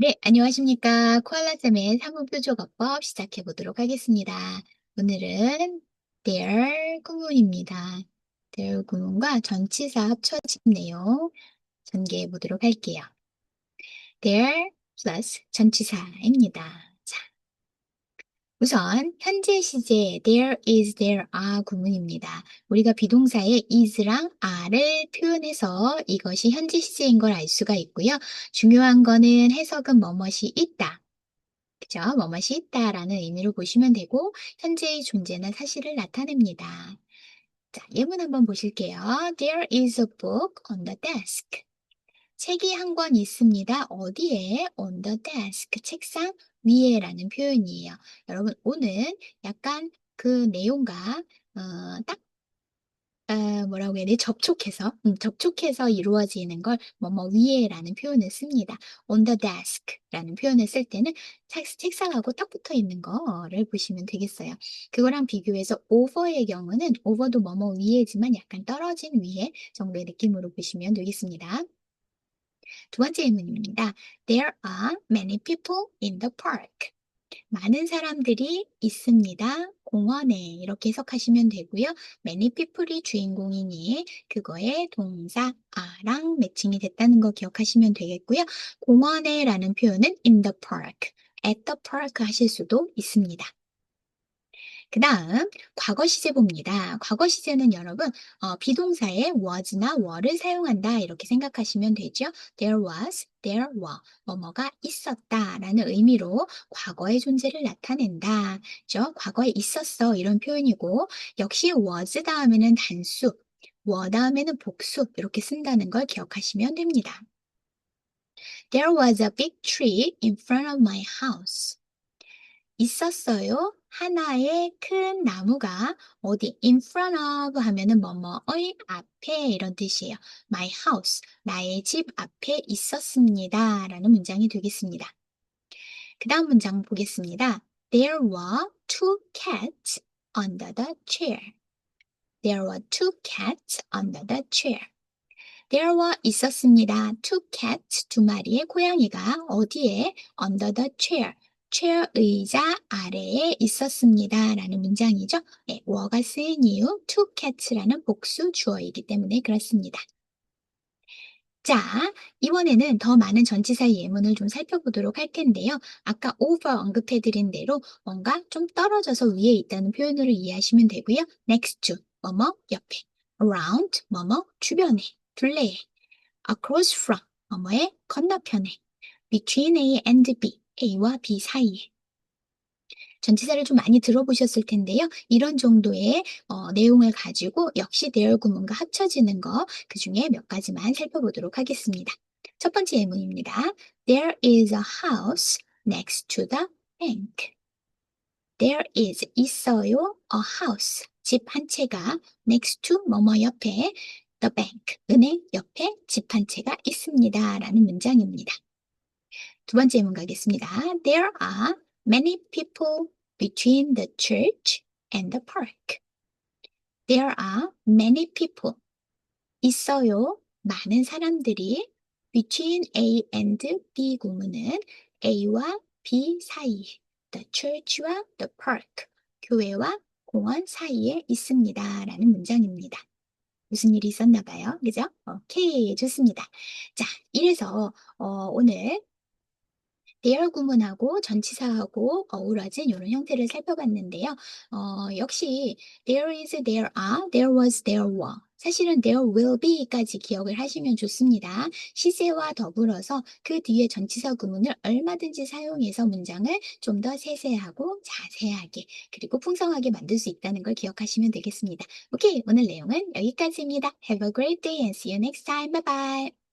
네, 안녕하십니까. 코알라쌤의 사문표조어법 시작해 보도록 하겠습니다. 오늘은 there 구문입니다. there 구문과 전치사 합쳐진 내용 전개해 보도록 할게요. there plus 전치사입니다. 자, 우선 현재 시제 there is, there are 구문입니다. 우리가 비동사의 is랑 are를 표현해서 이것이 현재 시제인 걸 알 수가 있고요. 중요한 거는 해석은 뭐뭇이 있다. 그죠? 뭐뭇이 있다라는 의미로 보시면 되고 현재의 존재나 사실을 나타냅니다. 자, 예문 한번 보실게요. There is a book on the desk. 책이 한 권 있습니다. 어디에? On the desk. 책상 위에라는 표현이에요. 여러분, 오늘 약간 그 내용과 어, 딱 어, 뭐라고 해야 돼? 접촉해서, 음, 접촉해서 이루어지는 걸 뭐 뭐 위에라는 표현을 씁니다. on the desk라는 표현을 쓸 때는 책, 책상하고 딱 붙어 있는 거를 보시면 되겠어요. 그거랑 비교해서 over의 경우는 over도 뭐뭐 위에지만 약간 떨어진 위에 정도의 느낌으로 보시면 되겠습니다. 두 번째 예문입니다. There are many people in the park. 많은 사람들이 있습니다. 공원에 이렇게 해석하시면 되고요. many people이 주인공이니 그거에 동사 a랑 매칭이 됐다는 거 기억하시면 되겠고요. 공원에 라는 표현은 in the park, at the park 하실 수도 있습니다. 그 다음 과거 시제 봅니다. 과거 시제는 여러분 어, 비동사에 was나 were를 사용한다 이렇게 생각하시면 되죠. There was, there were 뭐뭐가 있었다 라는 의미로 과거의 존재를 나타낸다. 죠 과거에 있었어 이런 표현이고 역시 was 다음에는 단수, were 다음에는 복수 이렇게 쓴다는 걸 기억하시면 됩니다. There was a big tree in front of my house. 있었어요. 하나의 큰 나무가 어디 in front of 하면은 뭐뭐의 앞에 이런 뜻이에요. My house, 나의 집 앞에 있었습니다. 라는 문장이 되겠습니다. 그 다음 문장 보겠습니다. There were two cats under the chair. There were two cats under the chair. There were 있었습니다. Two cats, 두 마리의 고양이가 어디에? Under the chair, 체어 의자 아래에 있었습니다. 라는 문장이죠. 네, 워가 쓰인 이유 two cats라는 복수 주어이기 때문에 그렇습니다. 자, 이번에는 더 많은 전치사 예문을 좀 살펴보도록 할 텐데요. 아까 over 언급해드린 대로 뭔가 좀 떨어져서 위에 있다는 표현으로 이해하시면 되고요. next to, 뭐뭐, 옆에. around, 뭐뭐, 주변에, 둘레에. across from, 뭐뭐의 건너편에. between A and B, A와 B 사이에. 전치사를 좀 많이 들어보셨을 텐데요. 이런 정도의 어, 내용을 가지고 역시 대열 구문과 합쳐지는 거 그 중에 몇 가지만 살펴보도록 하겠습니다. 첫 번째 예문입니다. There is a house next to the bank. There is 있어요 a house 집 한 채가 next to 뭐뭐 옆에 the bank 은행 옆에 집 한 채가 있습니다. 라는 문장입니다. 두 번째 예문 가겠습니다. There are many people between the church and the park. There are many people. 있어요. 많은 사람들이 between A and B 구문은 A와 B 사이에 the church와 the park 교회와 공원 사이에 있습니다. 라는 문장입니다. 무슨 일이 있었나 봐요. 그죠? 오케이. 좋습니다. 자, 이래서 어, 오늘 대열 구문하고 전치사하고 어우러진 이런 형태를 살펴봤는데요. 어, 역시 there is, there are, there was, there were. 사실은 there will be까지 기억을 하시면 좋습니다. 시제와 더불어서 그 뒤에 전치사 구문을 얼마든지 사용해서 문장을 좀 더 세세하고 자세하게 그리고 풍성하게 만들 수 있다는 걸 기억하시면 되겠습니다. 오케이, 오늘 내용은 여기까지입니다. Have a great day and see you next time. Bye bye.